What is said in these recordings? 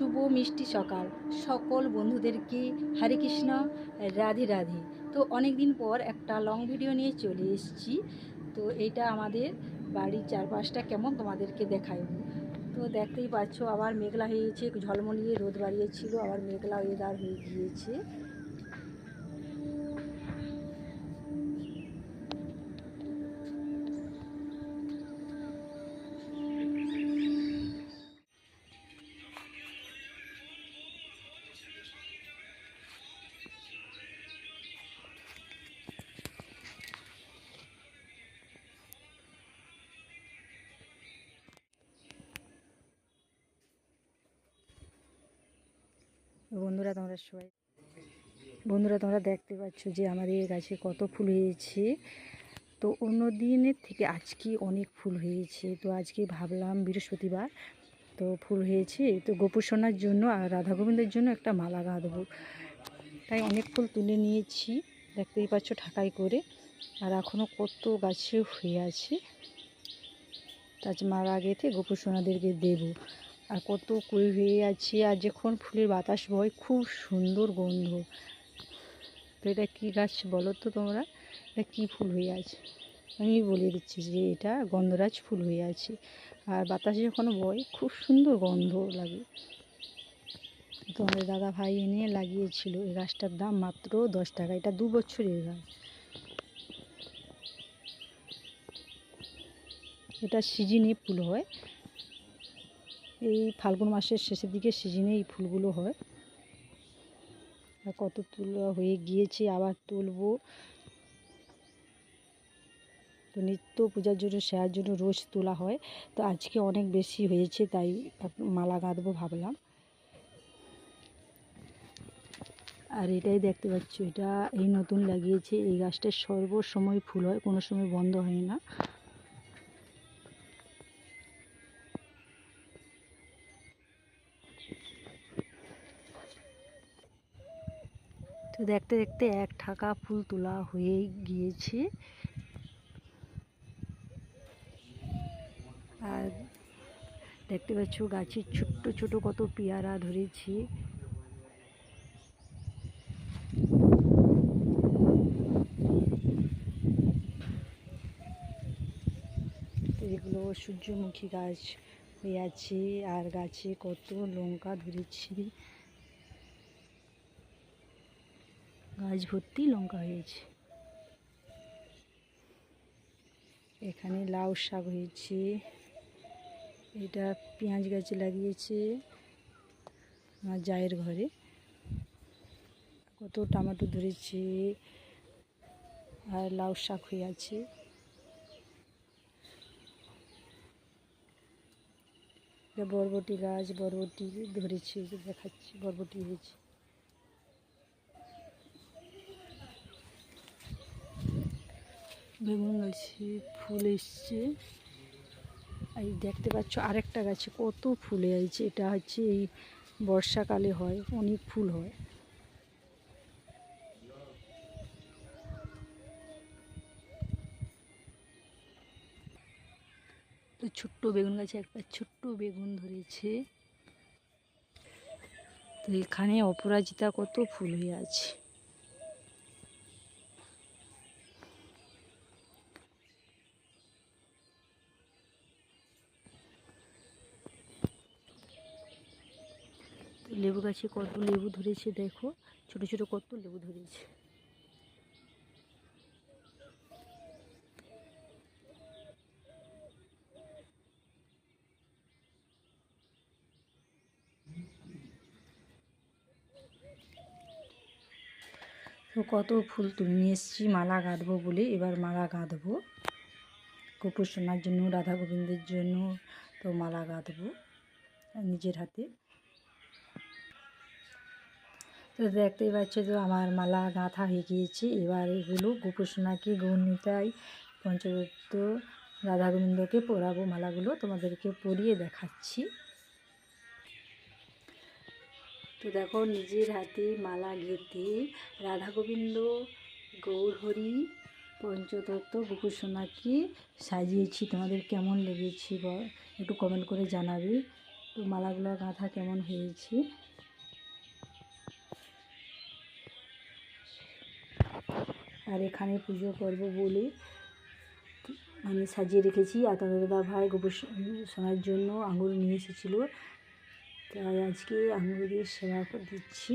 শুভ মিষ্টি সকাল। সকল বন্ধুদেরকে হরে কৃষ্ণ? রাধে রাধে। তো অনেক দিন পর একটা লং ভিডিও নিয়ে চলে এসেছি। তো এইটা আমাদের বাড়ির চারপাশটা কেমন তোমাদেরকে দেখাই। তো দেখতেই পাচ্ছ, আবার মেঘলা হয়েছে ঝলমলিয়ে রোদ বাড়িয়েছিল, আবার মেঘলা ওয়েদার হয়ে গিয়েছে। বন্ধুরা, তোমরা সবাই বন্ধুরা, তোমরা দেখতে পাচ্ছ যে আমাদের গাছে কত ফুল হয়েছে। তো অন্য দিনের থেকে আজকে অনেক ফুল হয়েছে। তো আজকে ভাবলাম বৃহস্পতিবার, তো ফুল হয়েছে। তো গোপুর সোনার জন্য আর রাধা গোবিন্দের জন্য একটা মালা গাঁধবো। তাই অনেক ফুল তুলে নিয়েছি। দেখতেই পাচ্ছ ঠাকাই করে। আর এখনও কত গাছে হয়ে আছে। তাজ মারা গেতে গোপুর দেবো। আর কত কুড়ি হয়ে আছে আর যখন ফুলের বাতাস বয়, খুব সুন্দর গন্ধ। তো এটা কী গাছ বলো তো তোমরা? এটা কী ফুল হয়ে আছে? আমি বলে দিচ্ছি যে এটা গন্ধরাজ ফুল হয়ে আছে। আর বাতাস যখন বয়, খুব সুন্দর গন্ধ লাগে। তোমাদের দাদা ভাই এনে লাগিয়েছিল এই গাছটার দাম মাত্র দশ টাকা। এটা দু বছরের গাছ। এটা সিজনে ফুল হয়। এই ফাল্গুন মাসের শেষের দিকে সিজনে এই ফুলগুলো হয়। কত তোলা হয়ে গিয়েছে, আবার তুলবো। তো নিত্য পূজার জন্য, সেয়ার জন্য রোজ তোলা হয়। তো আজকে অনেক বেশি হয়েছে, তাই মালা গাঁথবো ভাবলাম। আর এটাই দেখতে পাচ্ছ, এটা এই নতুন লাগিয়েছে। এই গাছটা সর্বসময় ফুল হয়, কোনো সময় বন্ধ হয় না। তো দেখতে দেখতে এক ঠাকা ফুল তোলা হয়ে গিয়েছে। আর দেখতে পাচ্ছ গাছের ছোট্ট ছোট কত পেয়ারা ধরেছে। এগুলো সূর্যমুখী গাছ হয়ে আছে, আর গাছে কত লঙ্কা ধরেছে। গাছ ভর্তি লঙ্কা হয়েছে। এখানে লাউ শাক হয়েছে। এটা পেঁয়াজ গাছে লাগিয়েছে আমার জায়ের ঘরে। কত টমেটো ধরেছে আর লাউ শাক হয়ে আছে। বরবটি গাছ, বরবটি ধরেছে, দেখাচ্ছি, বরবটি হয়েছে। বেগুন গাছে ফুল এসছে। এই দেখতে পাচ্ছ আরেকটা গাছে কত ফুল আছে এটা হচ্ছে এই বর্ষাকালে হয়, অনেক ফুল হয়। তো ছোট্ট বেগুন গাছে একটা ছোট্ট বেগুন ধরেছে। তো এখানে অপরাজিতা কত ফুল হয়ে আছে। লেবু গাছে কত লেবু ধরেছে দেখো। ছোট ছোট কত লেবু ধরেছে। তো কত ফুল তুলে নিয়ে এসেছি, মালা গাঁথবো বলে এবার মালা গাঁথবো গোপুর সোনার জন্য, রাধা গোবিন্দের জন্য তো মালা গাঁথবো নিজের হাতে। তো দেখতেই পাচ্ছ তো আমার মালা গাঁথা হয়ে গিয়েছে। এবার এগুলো গোপুর সোনাকে গৌরনীতাই পঞ্চদত্ত রাধা গোবিন্দকে পরাবো মালাগুলো তোমাদেরকে পরিয়ে দেখাচ্ছি। তো দেখো, নিজের হাতে মালা গেঁথে রাধা গোবিন্দ গৌরহরি পঞ্চতত্ত্ব গোকুল সাজিয়েছি। তোমাদের কেমন লেগেছে একটু কমেন্ট করে জানাবে। তো মালাগুলো গাঁথা কেমন হয়েছে? আর এখানে পুজো করব বলে আমি সাজিয়ে রেখেছি। আর দাদা ভাই গোবর শোনার জন্য আঙুর নিয়ে এসেছিল। তাই আজকে আঙুর দিয়ে সেবা দিচ্ছি।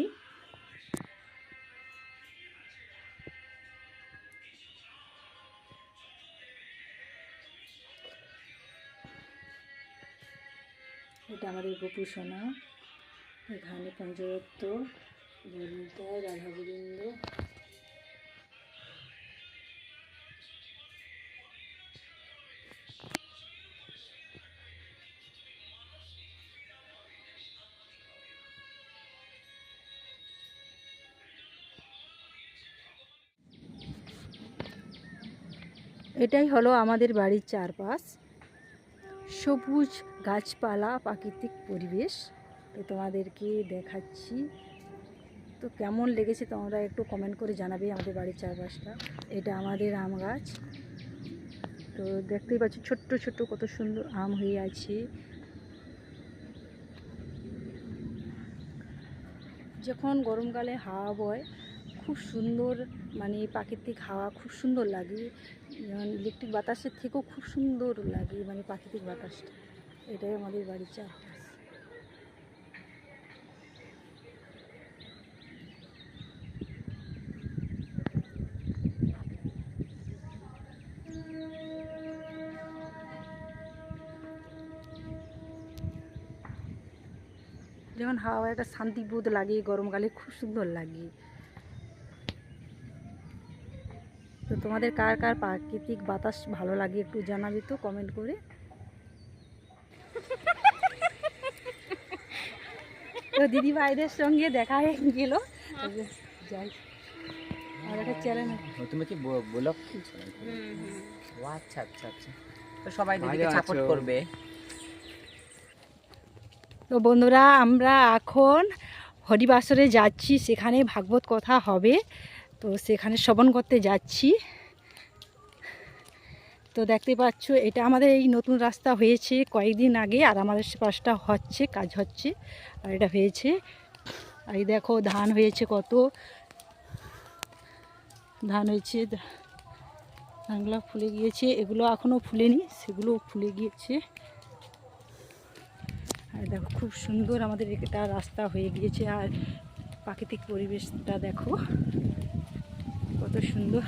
এটা আমাদের গোপু সোনা। এখানে পঞ্চরত্ন বর্ণিতা রাধা গোবিন্দ এটাই হলো আমাদের বাড়ির চারপাশ। সবুজ গাছপালা, প্রাকৃতিক পরিবেশ। তো তোমাদেরকে দেখাচ্ছি। তো কেমন লেগেছে তোমরা একটু কমেন্ট করে জানাবে আমাদের বাড়ির চারপাশটা। এটা আমাদের আম গাছ। তো দেখতেই পাচ্ছ ছোট্ট ছোট্ট কত সুন্দর আম হয়ে আছে। যখন গরমকালে হাওয়া বয়, খুব সুন্দর মানে প্রাকৃতিক হাওয়া, খুব সুন্দর লাগে। যেমন ইলেকট্রিক বাতাসের থেকেও খুব সুন্দর লাগে মানে প্রাকৃতিক বাতাসটা। এটাই আমাদের বাড়ির চারপাশ যেমন হাওয়া একটা শান্তিবোধ লাগে, গরমকালে খুব সুন্দর লাগে। তো তোমাদের কার কার প্রাকৃতিক বাতাস ভালো লাগে একটু জানাবি তো কমেন্ট করে। তো দিদি ভাইদের সঙ্গে দেখা হয়ে গেল। যাই। আর একটা চ্যানেল তুমি কি ব্লগ ও আচ্ছা আচ্ছা আচ্ছা। তো সবাই দিদিকে সাপোর্ট করবে। তো বন্ধুরা আমরা এখন হরিবাসরে যাচ্ছি সেখানে ভাগবত কথা হবে। তো সেখানে শ্রবণ করতে যাচ্ছি। তো দেখতে পাচ্ছ, এটা আমাদের এই নতুন রাস্তা হয়েছে কয়েকদিন আগে, আর আমাদের পাশটা হচ্ছে, কাজ হচ্ছে, আর এটা হয়েছে। আর এই দেখো, ধান হয়েছে কত। ধান হয়েছে, ধানগুলো ফুলে গিয়েছে, এগুলো এখনও ফুলেনি, সেগুলো ফুলে গিয়েছে। আর দেখো, খুব সুন্দর আমাদের এটা রাস্তা হয়ে গিয়েছে, আর প্রাকৃতিক পরিবেশটা দেখো। কত সুন্দর।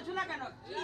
বলছো না কেন? কি?